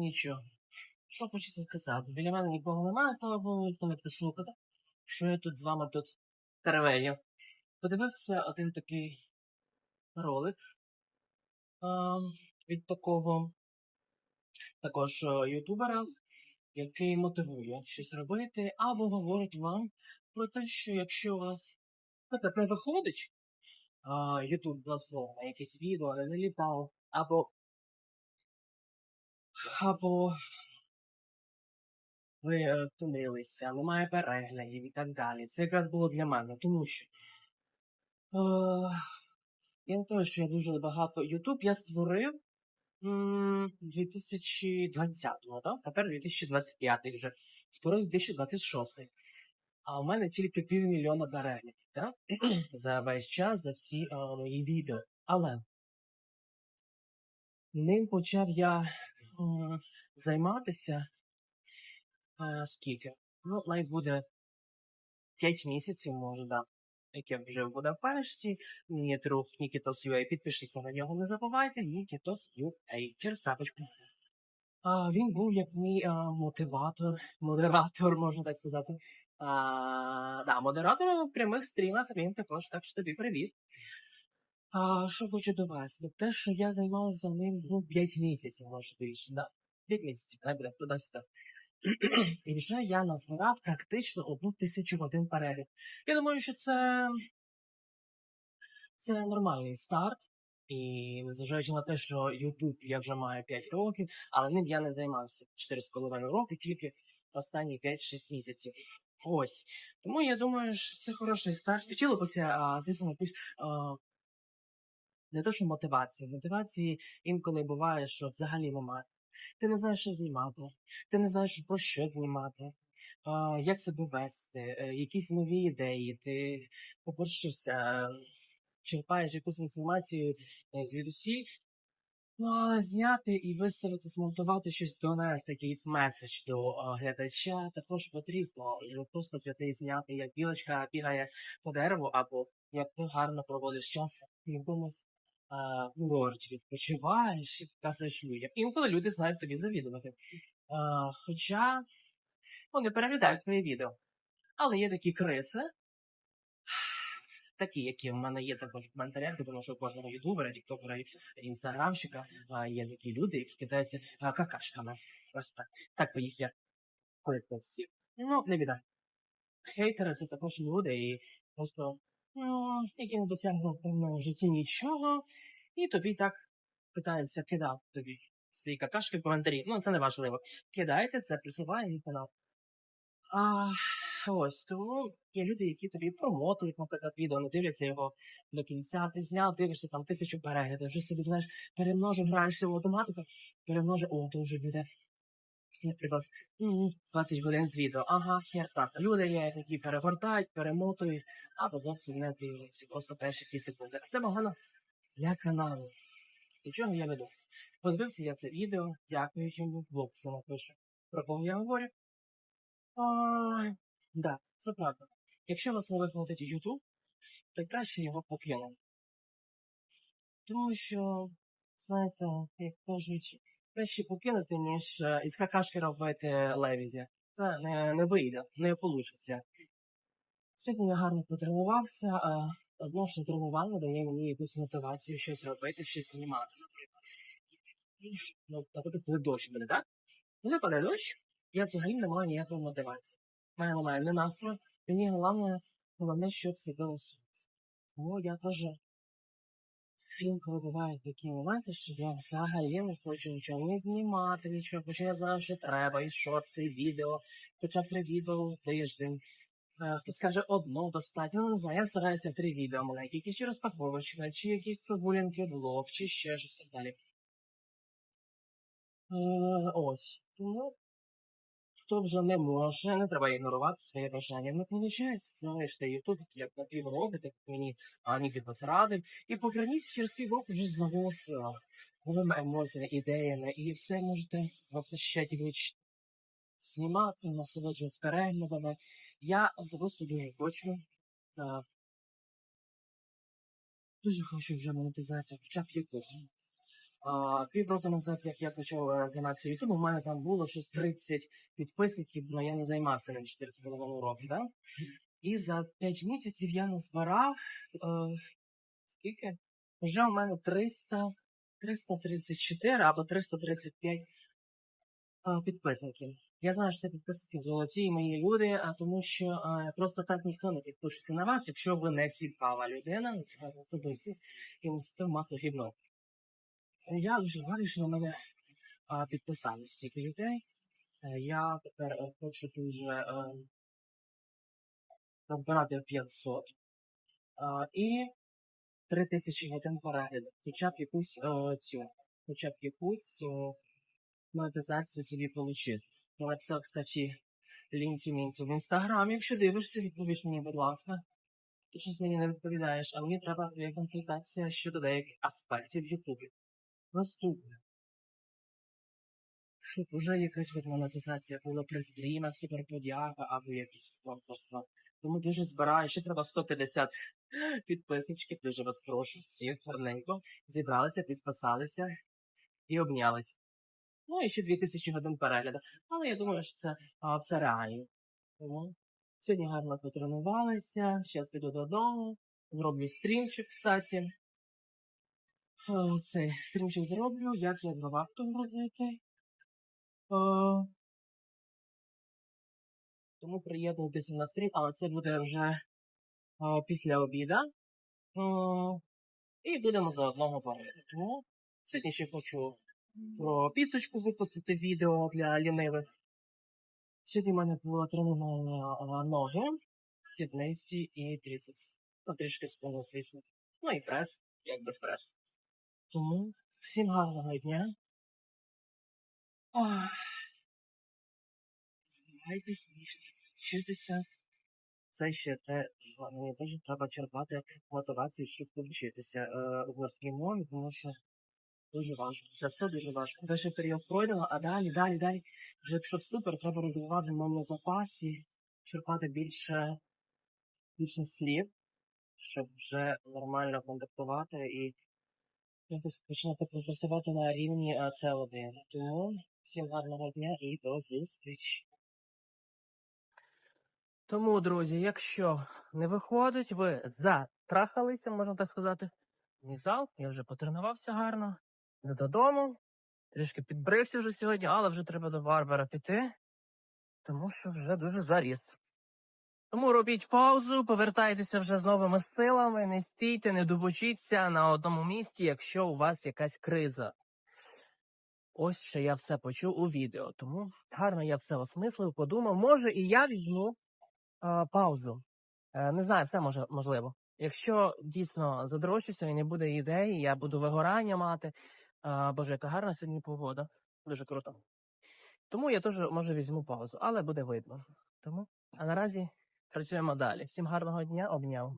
Нічого. Що хочеться сказати? Біля мене нікого немає, слава Богу, ніхто не прислухати. Що я тут з вами тут теревеню. Подивився один такий ролик а, від такого також е, ютубера, який мотивує щось робити, або говорить вам про те, що якщо у вас не виходить YouTube платформа, якесь відео не залітало, або або ви е, втомилися, немає переглядів і так далі. Це якраз було для мене, тому що е, я не того, що я дуже багато YouTube я створив м, 2020-го, так? Тепер 2025 вже. Створив 2026. А у мене тільки півмільйона переглядів, так? за весь час, за всі е, мої відео. Але ним почав я займатися е, скільки? Ну, навіть буде 5 місяців, може, да. Як я вже в Будапешті, мені Нікітос UA, підпишіться на нього, не забувайте, Нікітос UA, через тапочку. А, він був як мій а, мотиватор, модератор, можна так сказати. А, да, модератор в прямих стрімах, він також, так що тобі привіт. А, що хочу довести? Те, що я займалася ним ну, 5 місяців, може більше, да. 5 місяців, хай буде туди-сюди. І вже я назбирав практично одну тисячу годин перегляд. Я думаю, що це, це нормальний старт. І незважаючи на те, що YouTube я вже маю 5 років, але ним я не займався 4,5 роки, тільки останні 5-6 місяців. Ось. Тому я думаю, що це хороший старт. Хотілося, а, звісно, якусь не то, що мотивації. Мотивації інколи буває, що взагалі немає. Ти не знаєш, що знімати, ти не знаєш, про що знімати, як себе вести, е, якісь нові ідеї, ти поборщишся, черпаєш якусь інформацію е, звідусіль. Ну, але зняти і виставити, змонтувати щось, донести якийсь меседж до глядача також потрібно. Просто взяти і зняти, як білочка бігає по дереву, або як ти гарно проводиш час в якомусь а, курорті, відпочиваєш і показуєш людям. Інколи люди знають тобі завідувати. Хоча вони переглядають твої відео. Але є такі криси, такі, які в мене є також в коментарях, тому що у кожного ютубера, тіктокера, інстаграмщика є такі люди, які кидаються какашками. Ось так. Так їх я кольцо всі. Ну, не біда. Хейтери це також люди, і просто які не досягнули в житті нічого, і тобі так питаються кидати тобі свої какашки в коментарі. Ну, це не важливо. Кидайте це, присуває мій канал. А, ось, тому є люди, які тобі промотують, наприклад, відео, не дивляться його до кінця, ти зняв, дивишся там тисячу переглядів, вже собі, знаєш, перемножив, граєшся в автоматику, перемножив, о, то вже буде, наприклад, м, 20 годин з відео. Ага, хер так. Люди є, які перегортають, перемотують, або зовсім не дивляться, просто перші 2 секунди. А Це погано для каналу. І чого я веду? Подивився я це відео, дякую йому, в описі напишу. Про кого я говорю. А, да, це правда. Якщо вас не виходить YouTube, то краще його покинути. Тому що, знаєте, як кажуть, краще покинути, ніж е, із какашки робити левізі. Це не, не вийде, не вийде. Сьогодні я гарно потренувався, а одне що тренування дає мені якусь мотивацію щось робити, щось знімати. Ну, наприклад, коли дощ буде, так? Коли паде дощ, я взагалі не маю ніякої мотивації. Мене немає не настрою, мені головне, головне, щоб себе усунути. Тому я теж інколи бувають такі моменти, що я взагалі не хочу нічого не знімати, нічого, хоча я знаю, що треба, і що це відео, хоча три відео в тиждень. Е, Хтось каже, одно достатньо, ну, не знаю, я стараюся три відео маленькі, якісь чи розпаковочка, чи якісь прогулянки, блог, чи ще щось так далі. Е, ось. Тому хто вже не може, не треба ігнорувати своє бажання. Не виходить, залиште ютуб як на півроку, так мені Аніки радив, і поверніться через півроку вже з нового сила, новими емоціями, ідеями, і все можете воплощати вічно. Знімати, насолоджуватися переглядами. Я особисто дуже хочу. Та, дуже хочу вже монетизацію, хоча б якого. А, півроку назад, як я почав е, займатися Ютубом, у мене там було щось 30 підписників, але я не займався ним 4,5 роки, да? І за 5 місяців я назбирав е, скільки? Вже у мене 300, 334 або 335 е, підписників. Я знаю, що це підписники золоті мої люди, а тому що е, просто так ніхто не підпишеться на вас, якщо ви не цікава людина, не цікава особистість і не сите в масло гівно. Я дуже радий, що на мене підписались стільки людей. Е, Я тепер е, хочу дуже е, назбирати 500 а, і 3000 годин перегляду. Хоча б якусь е, цю, хоча б якусь е, монетизацію собі отримати. Написав, кстати, лінцю мінцю в інстаграмі. Якщо дивишся, відповіш мені, будь ласка. Ти щось мені не відповідаєш, а мені треба консультація щодо деяких аспектів в Ютубі. Наступне. Щоб уже якась от монетизація була при стрімах, суперподяка або якісь спонсорства. Тому дуже збираю, ще треба 150 підписничків, дуже вас прошу, всіх гарненько. Зібралися, підписалися і обнялися. Ну і ще 2000 годин перегляду. Але я думаю, що це а, все реально. Тому сьогодні гарно потренувалися, зараз піду додому, зроблю стрімчик, кстати. Е, Цей стрімчик зроблю, як я два варту грузити. Е, Тому приєднуйтеся на стрім, але це буде вже е, після обіда. Е, І будемо заодно говорити. Тому сьогодні ще хочу про піцочку випустити відео для лінивих. Сьогодні в мене було тренування ноги, сідниці і трицепс. Ну, трішки спину, звісно. Ну і прес, як без пресу. Тому всім гарного дня. Збирайтесь, вчитися. Це ще те, що мені теж треба черпати мотивацію, щоб повчитися е, угорській мові, тому що дуже важко. Це все дуже важко. Перший період пройдено, а далі, далі, далі. Вже пішов ступор, треба розвивати мовний запас черпати більше, більше слів, щоб вже нормально контактувати і якось починати прогресувати на рівні е, С1. Тому всім гарного дня і до зустрічі. Тому, друзі, якщо не виходить, ви затрахалися, можна так сказати. Мій зал, я вже потренувався гарно. Йду додому. Трішки підбрився вже сьогодні, але вже треба до Барбара піти, тому що вже дуже заріс. Тому робіть паузу, повертайтеся вже з новими силами, не стійте, не дубочіться на одному місці, якщо у вас якась криза. Ось що я все почув у відео. Тому гарно я все осмислив, подумав. Може, і я візьму е, паузу. Е, не знаю, це може можливо. Якщо дійсно задрощуся і не буде ідеї, я буду вигорання мати. Е, боже, яка гарна сьогодні погода. Дуже круто. Тому я теж може візьму паузу, але буде видно. Тому, а наразі працюємо далі. Всім гарного дня, обняв.